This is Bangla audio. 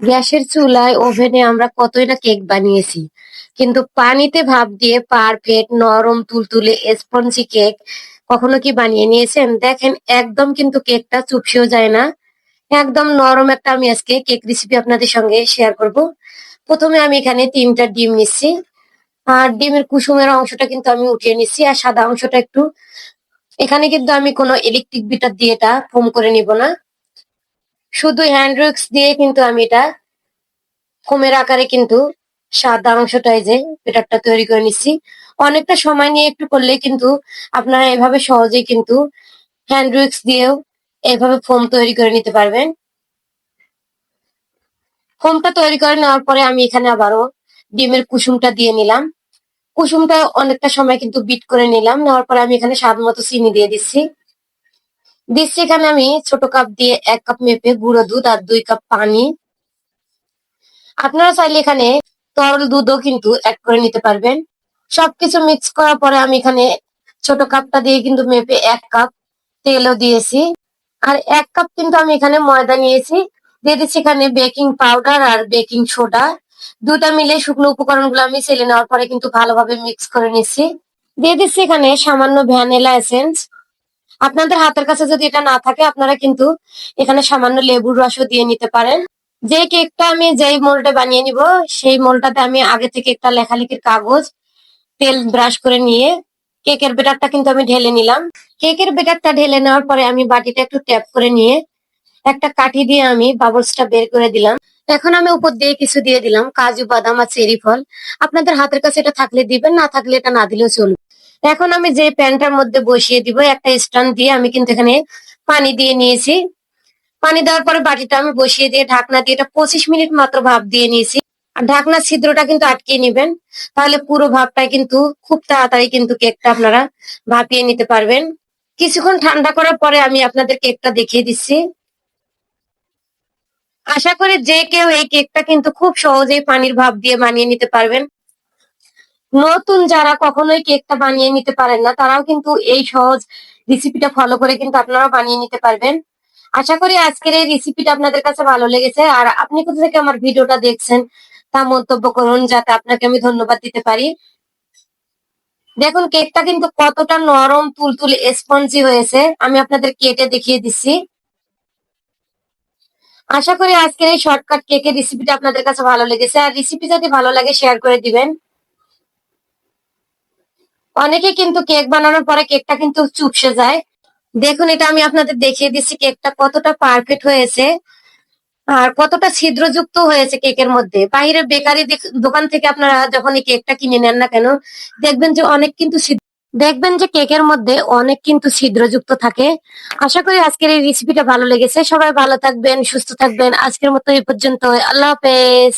গ্যাসের চুলায়, ওভেনে আমরা কতই না কেক বানিয়েছি। কিন্তু পানিতে ভাপ দিয়ে পারফেক্ট নরম তুলতুলে স্পঞ্জি কেক কখনো কি বানিয়ে নিয়েছেন? দেখেন, একদম কিন্তু কেকটা চুপসেও যায় না। একদম নরম একটা আমি আজকে কেক রেসিপি আপনাদের সঙ্গে শেয়ার করব। প্রথমে আমি এখানে তিনটা ডিম নিচ্ছি। আর ডিমের কুসুমের অংশটা কিন্তু আমি উঠিয়ে নিচ্ছি। আর সাদা অংশটা একটু। এখানে কিন্তু আমি কোনো ইলেকট্রিক বিটার দিয়ে এটা ফোম করে নিব না। শুধু হ্যান্ড রুক্স দিয়ে কিন্তু আমি এটা ফোমের আকারে কিন্তু সাদা অংশটা এই যে বেটারটা তৈরি করে নিচ্ছি। অনেকটা সময় নিয়ে একটু করলে কিন্তু আপনারা এভাবে সহজেই কিন্তু হ্যান্ড রুক্স দিয়েও এভাবে ফোম তৈরি করে নিতে পারবেন। ফোমটা তৈরি করে নেওয়ার পরে আমি এখানে আবারও ডিমের কুসুমটা দিয়ে নিলাম। কুসুমটা অনেকটা সময় কিন্তু বিট করে নিলাম। নেওয়ার পরে আমি এখানে স্বাদ মতো চিনি দিয়ে দিচ্ছি। দিচ্ছি এখানে আমি ছোট কাপ দিয়ে এক কাপ মেপে গুঁড়ো দুধ আর দুই কাপ পানি। আপনারা চাইলে এখানে তরল দুধও কিন্তু অ্যাড করে নিতে পারবেন। সবকিছু মিক্স করার পরে আমি এখানে ছোট কাপটা দিয়ে কিন্তু মেপে এক কাপ তেলও দিয়েছি। আর এক কাপ কিন্তু আমি এখানে ময়দা নিয়েছি। দিয়ে দিচ্ছি এখানে বেকিং পাউডার আর বেকিং সোডা দুটা মিলে শুকনো উপকরণগুলো আমি ছেলে নেওয়ার পরে কিন্তু ভালোভাবে মিক্স করে নিচ্ছি। দিয়ে দিচ্ছি এখানে সামান্য ভ্যানিলা এসেন্স আপনাদের হাতের কাছে যদি এটা না থাকে, আপনারা কিন্তু এখানে সামান্য লেবুর রসও দিয়ে নিতে পারেন। যে কেকটা আমি যেই মোলটা বানিয়ে নিব, সেই মোলটাতে আমি আগে থেকে একটা লেখালেখির কাগজ, তেল ব্রাশ করে নিয়ে কেকের বেটারটা কিন্তু আমি ঢেলে নিলাম। কেকের বেটারটা ঢেলে নেওয়ার পরে আমি বাটিটা একটু ট্যাপ করে নিয়ে একটা কাঠি দিয়ে আমি বাবলসটা বের করে দিলাম। এখন আমি উপর দিয়ে কিছু দিয়ে দিলাম, কাজু, বাদাম আর চেরি ফল। আপনাদের হাতের কাছে এটা থাকলে দিবেন, না থাকলে এটা না দিলেও চলবে। এখন আমি যে প্যানটার মধ্যে বসিয়ে দিব, একটা স্ট্যান্ড দিয়ে আমি কিন্তু এখানে পানি দিয়ে নিয়েছি। পানি দেওয়ার পরে বাটিটা আমি বসিয়ে দিয়ে ঢাকনা দিয়ে এটা পঁচিশ মিনিট মাত্র ভাপ দিয়ে নিয়েছি। আর ঢাকনার ছিদ্রটা কিন্তু আটকে নিবেন, তাহলে পুরো ভাপটা কিন্তু খুব তাড়াতাড়ি কিন্তু কেকটা আপনারা ভাপিয়ে নিতে পারবেন। কিছুক্ষণ ঠান্ডা করার পরে আমি আপনাদের কেকটা দেখিয়ে দিচ্ছি। আশা করি যে কেউ এই কেকটা কিন্তু খুব সহজেই পানির ভাপ দিয়ে বানিয়ে নিতে পারবেন। নতুন যারা কখনোই কেকটা বানিয়ে নিতে পারেন না, তারাও কিন্তু এই সহজ রেসিপিটা ফলো করে কিন্তু আপনারা বানিয়ে নিতে পারবেন। আশা করি আজকের এই রেসিপিটা আপনাদের কাছে ভালো লেগেছে। আর আপনি কোথা থেকে আমার ভিডিওটা দেখছেন তা মন্তব্য করুন, যাতে আপনাকে আমি ধন্যবাদ দিতে পারি। দেখুন, কেকটা কিন্তু কতটা নরম, তুলতুলে স্পঞ্জি হয়েছে। আমি আপনাদের কেটে দেখিয়ে দিচ্ছি। আশা করি আজকের এই শর্টকাট কেকের রেসিপিটা আপনাদের কাছে ভালো লেগেছে। আর রেসিপি যদি ভালো লাগে শেয়ার করে দিবেন। অনেকে কিন্তু কেক বানানোর পরে কেকটা কিন্তু চুপসে যায়। দেখুন, এটা আমি আপনাদের দেখিয়ে দিচ্ছি কেকটা কতটা পারফেক্ট হয়েছে আর কতটা ছিদ্রযুক্ত হয়েছে কেকের মধ্যে। বাইরের বেকারি দোকান থেকে আপনারা যখন এই কেকটা কিনে নেন না কেন, দেখবেন যে অনেক কিন্তু দেখবেন যে কেকের মধ্যে অনেক কিন্তু ছিদ্রযুক্ত থাকে। আশা করি আজকের এই রেসিপিটা ভালো লেগেছে। সবাই ভালো থাকবেন, সুস্থ থাকবেন। আজকের মতো এই পর্যন্ত আল্লাহ হাফেজ।